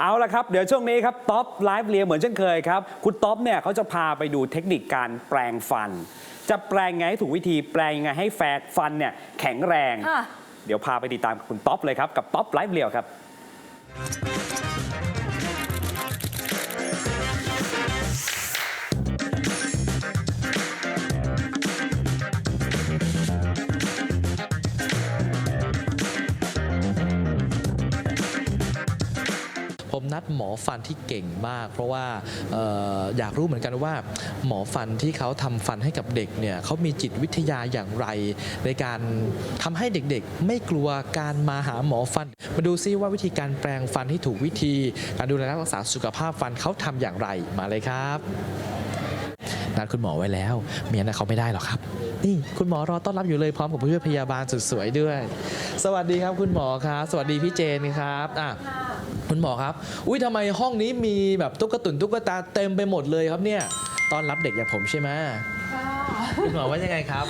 เอาละครับ เดี๋ยวช่วงนี้ครับท็อปไลฟ์เรียเหมือนเช่นเคยครับ คุณท็อปเนี่ยเขาจะพาไปดูเทคนิคการแปลงฟัน จะแปลงไงให้ถูกวิธีแปลงยังไงให้แฟกฟันเนี่ยแข็งแรง ค่ะ เดี๋ยวพาไปติดตามกับคุณท็อปเลยครับ กับท็อปไลฟ์เรียวครับ นัดหมอฟันที่เก่งมาก เพราะว่าอออยากรู้เหมือนกันว่า หมอฟันที่เขาทำฟันให้กับเด็กเนี่ยเขามีจิตวิทยาอย่างไร ในการทำให้เด็กๆ ไม่กลัวการมาหาหมอฟัน มาดูซิว่าวิธีการแปลงฟันที่ถูกวิธี การดูแลรักษาสุขภาพฟันเขาทำอย่างไรมาเลยครับนัดคุณหมอไว้แล้ว เมียนะเขาไม่ได้หรอกครับ นี่คุณหมอรอต้อนรับอยู่เลยพร้อมกับผู้ช่วยพยาบาลสุดสวยด้วย สวัสดีครับคุณหมอครับสวัสดีพี่เจนครับอะคุณหมอครับ อุ้ยทำไมห้องนี้มีแบบตุ๊กตุนตุ๊กตาเต็มไปหมดเลยครับเนี่ยต้อนรับเด็กอย่างผมใช่ไหม คุณหมอว่ายังไงครับ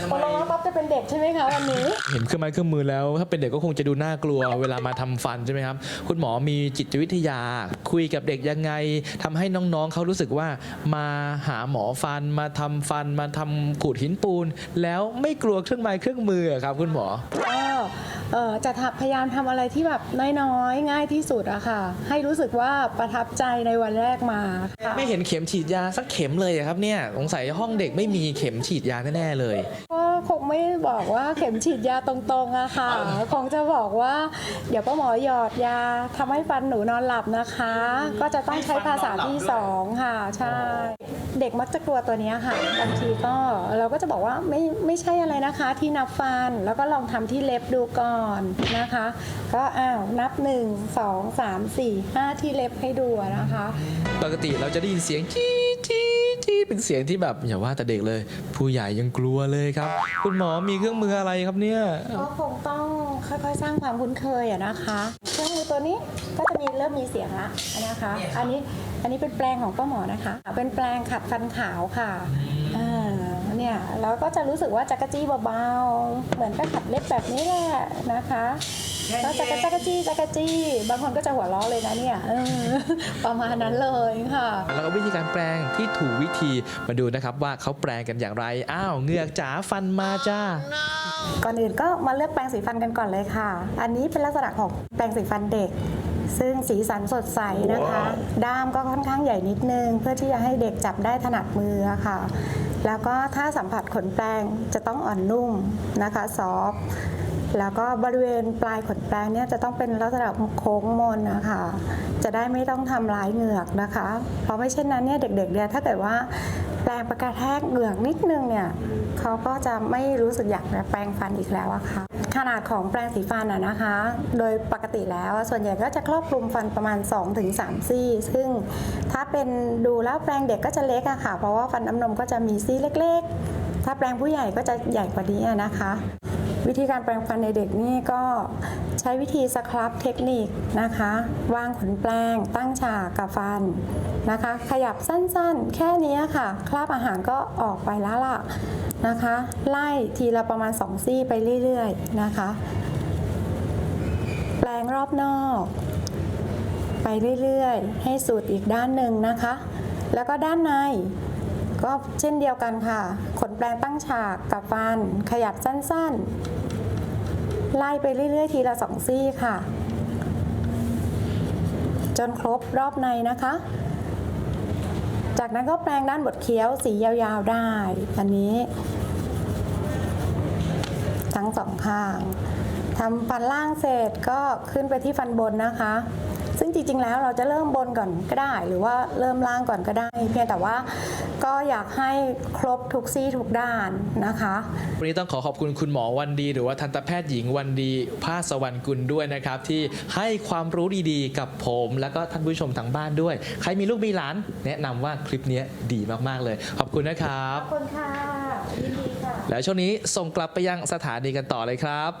ทำไมตกลงว่าป๊อปจะเป็นเด็กใช่ไหมคะวันนี้ เห็นเครื่องไม้เครื่องมือแล้ว ถ้าเป็นเด็กก็คงจะดูน่ากลัว เวลามาทำฟันใช่ไหมครับ คุณหมอมีจิตวิทยา คุยกับเด็กยังไงทำให้น้องๆเขารู้สึกว่า มาหาหมอฟันมาทำฟันมาทำขูดหินปูน แล้วไม่กลัวเครื่องไม้เครื่องมืออะครับ คุณหมอก็เอ่อ จะทำพยายามทำอะไรที่แบบน้อยๆ ง่ายที่สุดอะค่ะ ให้รู้สึกว่าประทับใจในวันแรกมาค่ะไม่เห็นเข็มฉีดยาสักเข็มเลยอะครับเนี่ยสงสัยห้องเด็กไม่มีเข็มฉีดยาแน่ๆเลย ก็คงไม่บอกว่าเข็มฉีดยาตรงๆอะค่ะ คงจะบอกว่าเดี๋ยวป้าหมอหยอดยาทำให้ฟันหนูนอนหลับนะคะ ก็จะต้องใช้ภาษาที่สองค่ะ ใช่ เด็กมักจะกลัวตัวนี้ค่ะบางทีก็เราก็จะบอกว่าไม่ไม่ใช่อะไรนะคะที่นับฟันแล้วก็ลองทำที่เล็บดูก่อนนะคะ ก็อ้าวนับ 1 2 3 4 5 ที่เล็บให้ดูนะคะ ปกติเราจะได้ยินเสียงจี้จี้จี้ เป็นเสียงที่แบบอย่าว่าแต่เด็กเลย ผู้ใหญ่ยังกลัวเลยครับ คุณหมอมีเครื่องมืออะไรครับเนี่ยก็คงต้องค่อยๆ สร้างความคุ้นเคยอะนะคะ เครื่องมือตัวนี้ก็จะมีเริ่มมีเสียงละนะคะ อันนี้อันนี้เป็นแปลงของป้าหมอนะคะ เป็นแปลงขัดฟันขาวค่ะอ่าเนี่ยเราก็จะรู้สึกว่าจักรจี้เบาๆ เหมือนกับขัดเล็บแบบนี้แหละนะคะแล้วจักรจักรจี้จักรจี้ บางคนก็จะหัวเราะเลยนะเนี่ยเออประมาณนั้นเลยค่ะ แล้วก็วิธีการแปลงที่ถูกวิธีมาดูนะครับว่าเขาแปลงกันอย่างไร อ้าวเงือกจ๋าฟันมาจ้า ก่อนอื่นก็มาเลือกแปรงสีฟันกันก่อนเลยค่ะ อันนี้เป็นลักษณะของแปรงสีฟันเด็ก ซึ่งสีสันสดใสนะคะ ด้ามก็ค่อนข้างใหญ่นิดนึง เพื่อที่จะให้เด็กจับได้ถนัดมือค่ะ แล้วก็ถ้าสัมผัสขนแปรงจะต้องอ่อนนุ่มนะคะ ซอฟ แล้วก็บริเวณปลายขนแปรงเนี่ยจะต้องเป็นลักษณะโค้งมนนะคะ จะได้ไม่ต้องทำร้ายเหงือกนะคะ เพราะไม่เช่นนั้นเนี่ยเด็กๆเนี่ยถ้าเกิดว่าแปรงประกระแทกเหงือกนิดนึงเนี่ยเขาก็จะไม่รู้สึกอยากแปรงฟันอีกแล้วอะค่ะขนาดของแปรงสีฟันอะนะคะ โดยปกติแล้วส่วนใหญ่ก็จะครอบคลุมฟันประมาณ 2-3 ซี่ ซึ่งถ้าเป็นดูแล้วแปรงเด็กก็จะเล็กอะค่ะ เพราะว่าฟันน้ำนมก็จะมีซี่เล็ก ๆ ถ้าแปรงผู้ใหญ่ก็จะใหญ่กว่านี้นะคะ วิธีการแปรงฟันในเด็กนี่ก็ใช้วิธีสครับเทคนิคนะคะ วางขนแปรงตั้งฉากกับฟันนะคะ ขยับสั้นๆ แค่นี้ค่ะ คราบอาหารก็ออกไปแล้วล่ะนะคะ ไล่ทีละประมาณ 2 ซี่ไปเรื่อยๆนะคะ แปรงรอบนอก ไปเรื่อยๆ ให้สุดอีกด้านหนึ่งนะคะ แล้วก็ด้านใน ก็เช่นเดียวกันค่ะ ขนแปรงตั้งฉากกับฟัน ขยับสั้นๆ ไล่ไปเรื่อยๆ ทีละสองซี่ค่ะ จนครบรอบในนะคะ จากนั้นก็แปรงด้านบดเคี้ยวสียาวๆได้ อันนี้ ทั้งสองข้างทำฟันล่างเสร็จก็ขึ้นไปที่ฟันบนนะคะ ซึ่งจริงๆแล้วเราจะเริ่มบนก่อนก็ได้ หรือว่าเริ่มล่างก่อนก็ได้ เพียงแต่ว่าก็อยากให้ครบทุกซี่ทุกด้านนะคะ วันนี้ต้องขอขอบคุณคุณหมอวันดี หรือว่าทันตแพทย์หญิงวันดีภาสวรรณกุลด้วยนะครับ ที่ให้ความรู้ดีๆ กับผม แล้วก็ท่านผู้ชมทางบ้านด้วย ใครมีลูกมีหลาน แนะนำว่าคลิปนี้ดีมากๆเลย ขอบคุณนะครับ ขอบคุณค่ะยินดีค่ะ แล้วช่วงนี้ส่งกลับไปยังสถานีกันต่อเลยครับ